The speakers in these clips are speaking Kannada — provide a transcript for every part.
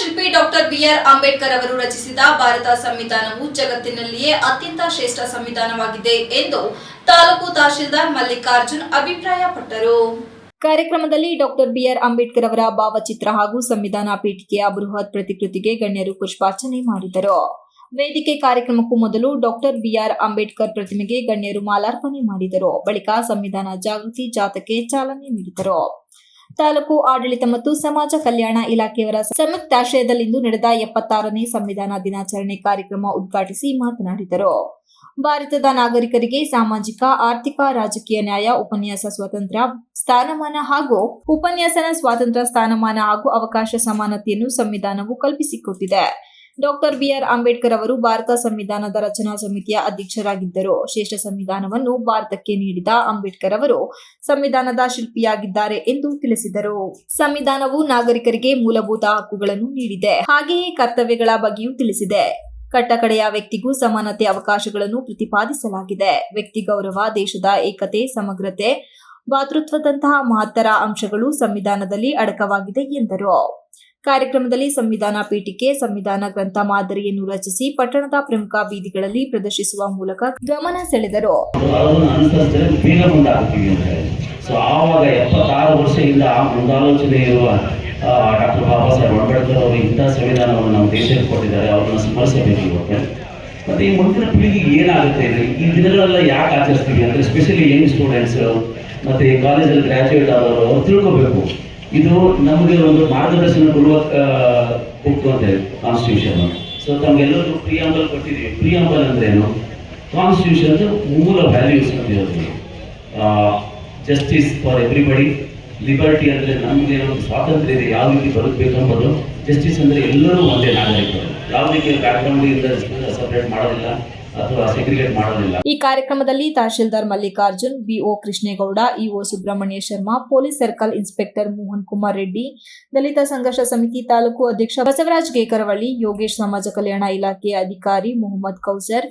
ಶಿಲ್ಪಿ ಡಾಕ್ಟರ್ ಬಿಆರ್ ಅಂಬೇಡ್ಕರ್ ಅವರು ರಚಿಸಿದ ಭಾರತ ಸಂವಿಧಾನವು ಜಗತ್ತಿನಲ್ಲಿಯೇ ಅತ್ಯಂತ ಶ್ರೇಷ್ಠ ಸಂವಿಧಾನವಾಗಿದೆ ಎಂದು ತಾಲೂಕು ತಹಶೀಲ್ದಾರ್ ಮಲ್ಲಿಕಾರ್ಜುನ್ ಅಭಿಪ್ರಾಯಪಟ್ಟರು. ಕಾರ್ಯಕ್ರಮದಲ್ಲಿ ಡಾಕ್ಟರ್ ಬಿಆರ್ ಅಂಬೇಡ್ಕರ್ ಅವರ ಭಾವಚಿತ್ರ ಹಾಗೂ ಸಂವಿಧಾನ ಪೀಠಿಕೆಯ ಬೃಹತ್ ಪ್ರತಿಕೃತಿಗೆ ಗಣ್ಯರು ಪುಷ್ಪಾರ್ಚನೆ ಮಾಡಿದರು. ವೇದಿಕೆ ಕಾರ್ಯಕ್ರಮಕ್ಕೂ ಮೊದಲು ಡಾಕ್ಟರ್ ಬಿಆರ್ ಅಂಬೇಡ್ಕರ್ ಪ್ರತಿಮೆಗೆ ಗಣ್ಯರು ಮಾಲಾರ್ಪಣೆ ಮಾಡಿದರು. ಬಳಿಕ ಸಂವಿಧಾನ ಜಾಗೃತಿ ಜಾಥಾಕ್ಕೆ ಚಾಲನೆ ನೀಡಿದರು. ತಾಲೂಕು ಆಡಳಿತ ಮತ್ತು ಸಮಾಜ ಕಲ್ಯಾಣ ಇಲಾಖೆಯವರ ಸಂಯುಕ್ತಾಶ್ರಯದಲ್ಲಿಂದು ನಡೆದ ಎಪ್ಪತ್ತಾರನೇ ಸಂವಿಧಾನ ದಿನಾಚರಣೆ ಕಾರ್ಯಕ್ರಮ ಉದ್ಘಾಟಿಸಿ ಮಾತನಾಡಿದರು. ಭಾರತದ ನಾಗರಿಕರಿಗೆ ಸಾಮಾಜಿಕ, ಆರ್ಥಿಕ, ರಾಜಕೀಯ ನ್ಯಾಯ, ಉಪನ್ಯಾಸ ಸ್ವಾತಂತ್ರ್ಯ, ಸ್ಥಾನಮಾನ ಹಾಗೂ ಉಪನ್ಯಾಸನ ಸ್ವಾತಂತ್ರ್ಯ, ಸ್ಥಾನಮಾನ ಹಾಗೂ ಅವಕಾಶ ಸಮಾನತೆಯನ್ನು ಸಂವಿಧಾನವು ಕಲ್ಪಿಸಿಕೊಟ್ಟಿದೆ. ಡಾಕ್ಟರ್ ಬಿಆರ್ ಅಂಬೇಡ್ಕರ್ ಅವರು ಭಾರತ ಸಂವಿಧಾನದ ರಚನಾ ಸಮಿತಿಯ ಅಧ್ಯಕ್ಷರಾಗಿದ್ದರು. ಶ್ರೇಷ್ಠ ಸಂವಿಧಾನವನ್ನು ಭಾರತಕ್ಕೆ ನೀಡಿದ ಅಂಬೇಡ್ಕರ್ ಅವರು ಸಂವಿಧಾನದ ಶಿಲ್ಪಿಯಾಗಿದ್ದಾರೆ ಎಂದು ತಿಳಿಸಿದರು. ಸಂವಿಧಾನವು ನಾಗರಿಕರಿಗೆ ಮೂಲಭೂತ ಹಕ್ಕುಗಳನ್ನು ನೀಡಿದೆ. ಹಾಗೆಯೇ ಕರ್ತವ್ಯಗಳ ಬಗ್ಗೆಯೂ ತಿಳಿಸಿದೆ. ಕಟ್ಟಕಡೆಯ ವ್ಯಕ್ತಿಗೂ ಸಮಾನತೆ ಅವಕಾಶಗಳನ್ನು ಪ್ರತಿಪಾದಿಸಲಾಗಿದೆ. ವ್ಯಕ್ತಿ ಗೌರವ, ದೇಶದ ಏಕತೆ, ಸಮಗ್ರತೆ, ಭಾತೃತ್ವದಂತಹ ಮಹತ್ತರ ಅಂಶಗಳು ಸಂವಿಧಾನದಲ್ಲಿ ಅಡಕವಾಗಿದೆ ಎಂದರು. ಕಾರ್ಯಕ್ರಮದಲ್ಲಿ ಸಂವಿಧಾನ ಪೀಠಿಕೆ ಸಂವಿಧಾನ ಗ್ರಂಥ ಮಾದರಿಯನ್ನು ರಚಿಸಿ ಪಟ್ಟಣದ ಪ್ರಮುಖ ಬೀದಿಗಳಲ್ಲಿ ಪ್ರದರ್ಶಿಸುವ ಮೂಲಕ ಗಮನ ಸೆಳೆದರು. ಆವಾಗ ಎಪ್ಪತ್ತಾರು ವರ್ಷದಿಂದ ಮುಂದಾಲೋಚನೆ ಇರುವ ಡಾಕ್ಟರ್ ಬಾಬಾ ಸಾಹೇಬ್ ಅಂಬೇಡ್ಕರ್ ಅವರು ಇಂಥ ಸಂವಿಧಾನವನ್ನು ನಮ್ಮ ದೇಶಕ್ಕೆ ಕೊಟ್ಟಿದ್ದಾರೆ, ಅವ್ರನ್ನ ಸ್ಮರಿಸಬೇಕು ಇವತ್ತು. ಮತ್ತು ಈ ಮುಂದಿನ ಪೀಳಿಗೆಗೆ ಏನಾಗುತ್ತೆ ಈ ದಿನಗಳೆಲ್ಲ ಯಾಕೆ ಆಚರಿಸ್ತೀವಿ ಅಂದರೆ ಸ್ಪೆಷಲಿ ಯಂಗ್ ಸ್ಟೂಡೆಂಟ್ಸ್ ಮತ್ತು ಕಾಲೇಜಲ್ಲಿ ಗ್ರ್ಯಾಜುಯೇಟ್ ಆದವರು, ಅವ್ರು ತಿಳ್ಕೊಬೇಕು. ಇದು ನಮಗೆ ಒಂದು ಮಾರ್ಗದರ್ಶನ ಕೊಡುವ ಬುಕ್ ಅಂತ ಹೇಳಿ ಕಾನ್ಸ್ಟಿಟ್ಯೂಷನ್ ಸೊ ತಮಗೆಲ್ಲರಿಗೂ ಪ್ರಿಯಾಂಬಲ್ ಕೊಟ್ಟಿದ್ದೀವಿ. ಪ್ರಿಯಾಂಬಲ್ ಅಂದ್ರೆ ಏನು? ಕಾನ್ಸ್ಟಿಟ್ಯೂಷನ್ ಮೂಲ ವ್ಯಾಲ್ಯೂಸ್ ಬಂದಿರೋದು ಜಸ್ಟಿಸ್ ಫಾರ್ ಎವ್ರಿಬಡಿ ಲಿಬರ್ಟಿ ಅಂದರೆ ನಮಗೆ ಒಂದು ಸ್ವಾತಂತ್ರ್ಯ ಇದೆ. ಯಾವ ರೀತಿ ಬದುಕಬೇಕು ಅನ್ನೋದು ಜಸ್ಟಿಸ್ ಅಂದರೆ ಎಲ್ಲರೂ ಒಂದೇ ನಾಗರಿಕರು. ಸಪ್ರೇಟ್ ಇಂದ ಸೆಗ್ರಿಗೇಟ್ ಮಾಡೋದಿಲ್ಲ. ಈ ಕಾರ್ಯಕ್ರಮದಲ್ಲಿ tahsildar Mallikarjun BO Krishnegowda EO Subrahmanya Sharma police circle inspector Mohan Kumar Reddy Dalit Sangharsh Samiti taluk ಅಧ್ಯಕ್ಷ ಬಸವರಾಜ್ ಗೇಕರವಳ್ಳಿ ಯೋಗೇಶ್ ಸಮಾಜ ಕಲ್ಯಾಣ ಇಲಾಖೆಯ ಅಧಿಕಾರಿ ಮೊಹಮ್ಮದ್ ಕೌಸರ್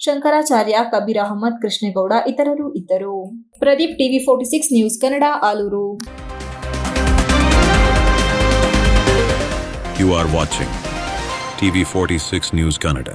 ಶಂಕರಾಚಾರ್ಯ ಕಬೀರ್ ಅಹಮದ್ ಕೃಷ್ಣೇಗೌಡ ಇತರರು ಇದ್ದರು. Pradeep TV forty six news Kannada Alur. You are watching TV 46 news Canada.